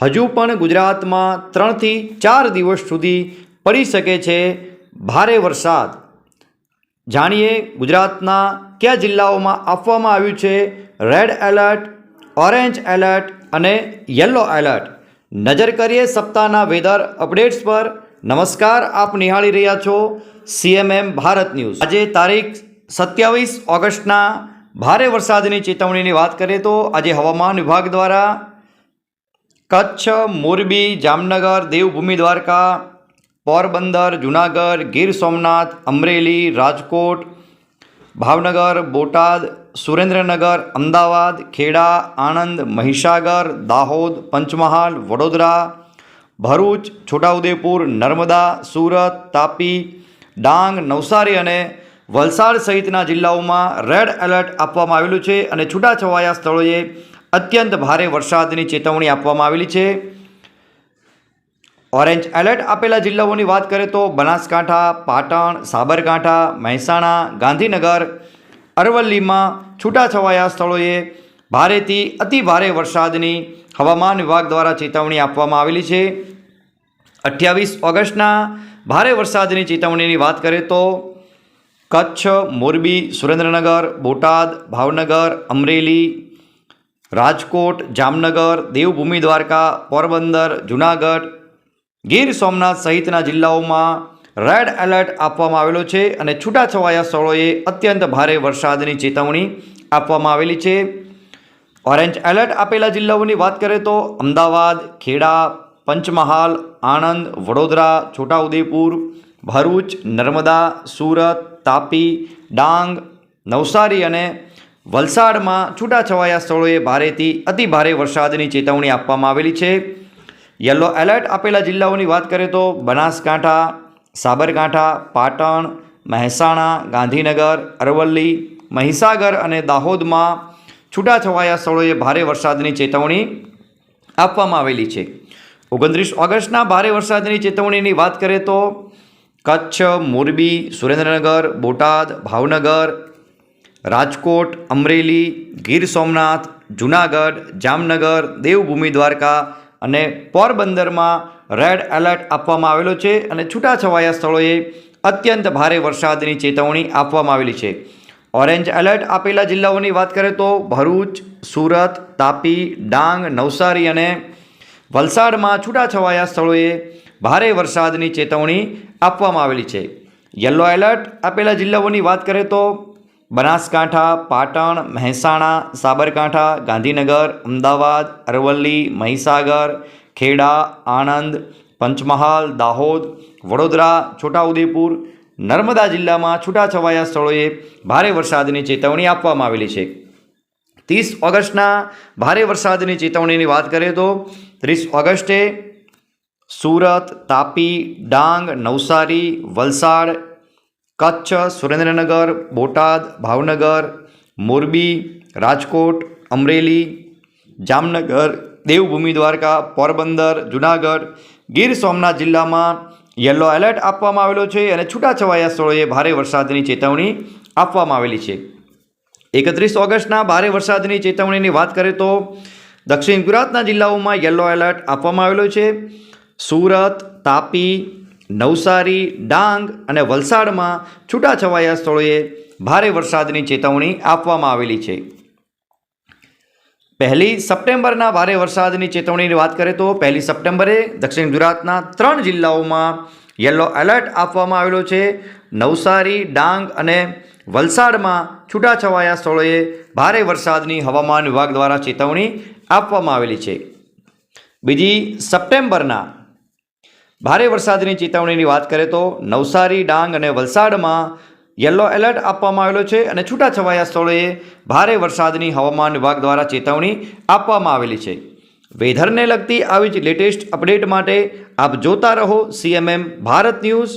હજુ પણ ગુજરાતમાં ત્રણથી ચાર દિવસ સુધી પડી શકે છે ભારે વરસાદ. જાણીએ ગુજરાતના કયા જિલ્લાઓમાં આપવામાં આવ્યું છે? રેડ એલર્ટ ઓરેન્જ એલર્ટ અને યલો એલર્ટ નજર કરીએ સપ્તાહના વેધર અપડેટ્સ પર. નમસ્કાર, આપ નિહાળી રહ્યા છો સીએમએમ ભારત ન્યૂઝ. આજે તારીખ સત્યાવીસ ઓગસ્ટના ભારે વરસાદની ચેતવણીની વાત કરીએ તો આજે હવામાન વિભાગ દ્વારા કચ્છ, મોરબી, જામનગર, દેવભૂમિ દ્વારકા, પોરબંદર, જુનાગઢ, ગીર સોમનાથ, અમરેલી, રાજકોટ, ભાવનગર, બોટાદ, સુરેન્દ્રનગર, અમદાવાદ, ખેડા, આણંદ, મહીસાગર, દાહોદ, પંચમહાલ, વડોદરા, ભરૂચ, છોટાઉદેપુર, નર્મદા, સુરત, તાપી, ડાંગ, નવસારી અને વલસાડ સહિતના જિલ્લાઓમાં રેડ એલર્ટ આપવામાં આવેલું છે અને છૂટાછવાયા સ્થળોએ અત્યંત ભારે વરસાદની ચેતવણી આપવામાં આવેલી છે. ઓરેન્જ એલર્ટ આપેલા જિલ્લાઓની વાત કરીએ તો બનાસકાંઠા, પાટણ, સાબરકાંઠા, મહેસાણા, ગાંધીનગર, અરવલ્લીમાં છૂટાછવાયા સ્થળોએ ભારેથી અતિ ભારે વરસાદની હવામાન વિભાગ દ્વારા ચેતવણી આપવામાં આવેલી છે. અઠ્યાવીસ ઓગસ્ટના ભારે વરસાદની ચેતવણીની વાત કરીએ તો કચ્છ, મોરબી, સુરેન્દ્રનગર, બોટાદ, ભાવનગર, અમરેલી રાજકોટ, જામનગર, દેવભૂમિ દ્વારકા, પોરબંદર, જુનાગઢ, ગીર સોમનાથ સહિતના જિલ્લાઓમાં રેડ એલર્ટ આપવામાં આવેલો છે અને છૂટાછવાયા સ્થળોએ અત્યંત ભારે વરસાદની ચેતવણી આપવામાં આવેલી છે. ઓરેન્જ એલર્ટ આપેલા જિલ્લાઓની વાત કરીએ તો અમદાવાદ, ખેડા, પંચમહાલ, આણંદ, વડોદરા, છોટાઉદેપુર, ભરૂચ, નર્મદા, સુરત, તાપી, ડાંગ, નવસારી અને વલસાડમાં છૂટાછવાયા સ્થળોએ ભારેથી અતિ ભારે વરસાદની ચેતવણી આપવામાં આવેલી છે. યલો એલર્ટ આપેલા જિલ્લાઓની વાત કરીએ તો બનાસકાંઠા, સાબરકાંઠા, પાટણ, મહેસાણા, ગાંધીનગર, અરવલ્લી, મહીસાગર અને દાહોદમાં છૂટાછવાયા સ્થળોએ ભારે વરસાદની ચેતવણી આપવામાં આવેલી છે. ઓગણત્રીસ ઓગસ્ટના ભારે વરસાદની ચેતવણીની વાત કરીએ તો કચ્છ, મોરબી, સુરેન્દ્રનગર, બોટાદ, ભાવનગર રાજકોટ, અમરેલી, ગીર સોમનાથ, જુનાગઢ, જામનગર, દેવભૂમિ દ્વારકા અને પોરબંદરમાં રેડ એલર્ટ આપવામાં આવેલો છે અને છૂટાછવાયા સ્થળોએ અત્યંત ભારે વરસાદની ચેતવણી આપવામાં આવેલી છે. ઓરેન્જ એલર્ટ આપેલા જિલ્લાઓની વાત કરીએ તો ભરૂચ, સુરત, તાપી, ડાંગ, નવસારી અને વલસાડમાં છૂટાછવાયા સ્થળોએ ભારે વરસાદની ચેતવણી આપવામાં આવેલી છે. યલો એલર્ટ આપેલા જિલ્લાઓની વાત કરીએ તો બનાસકાંઠા, પાટણ, મહેસાણા, સાબરકાંઠા, ગાંધીનગર, અમદાવાદ, અરવલ્લી, મહીસાગર, ખેડા, આણંદ, પંચમહાલ, દાહોદ, વડોદરા, છોટાઉદેપુર, નર્મદા જિલ્લામાં છૂટાછવાયા સ્થળોએ ભારે વરસાદની ચેતવણી આપવામાં આવેલી છે. ત્રીસ ઓગસ્ટના ભારે વરસાદની ચેતવણીની વાત કરીએ તો ત્રીસ ઓગસ્ટે સુરત, તાપી, ડાંગ, નવસારી, વલસાડ કચ્છ, સુરેન્દ્રનગર, બોટાદ, ભાવનગર, મોરબી, રાજકોટ, અમરેલી, જામનગર, દેવભૂમિ દ્વારકા, પોરબંદર, જુનાગઢ, ગીર સોમનાથ જિલ્લામાં યલો એલર્ટ આપવામાં આવેલો છે અને છૂટાછવાયા સ્થળોએ ભારે વરસાદની ચેતવણી આપવામાં આવેલી છે. એકત્રીસ ઓગસ્ટના ભારે વરસાદની ચેતવણીની વાત કરીએ તો દક્ષિણ ગુજરાતના જિલ્લાઓમાં યલો એલર્ટ આપવામાં આવેલો છે. સુરત, તાપી નવસારી, ડાંગ અને વલસાડમાં છૂટાછવાયા સ્થળોએ ભારે વરસાદની ચેતવણી આપવામાં આવેલી છે. પહેલી સપ્ટેમ્બરના ભારે વરસાદની ચેતવણીની વાત કરીએ તો પહેલી સપ્ટેમ્બરે દક્ષિણ ગુજરાતના ત્રણ જિલ્લાઓમાં યલો એલર્ટ આપવામાં આવેલો છે. નવસારી, ડાંગ અને વલસાડમાં છૂટાછવાયા સ્થળોએ ભારે વરસાદની હવામાન વિભાગ દ્વારા ચેતવણી આપવામાં આવેલી છે. બીજી સપ્ટેમ્બરના ભારે વરસાદની ચેતવણીની વાત કરીએ તો નવસારી, ડાંગ અને વલસાડમાં યલો એલર્ટ આપવામાં આવેલો છે અને છૂટાછવાયા સ્થળોએ ભારે વરસાદની હવામાન વિભાગ દ્વારા ચેતવણી આપવામાં આવેલી છે. વેધરને લગતી આવી જ લેટેસ્ટ અપડેટ માટે આપ જોતા રહો સીએમએમ ભારત ન્યૂઝ.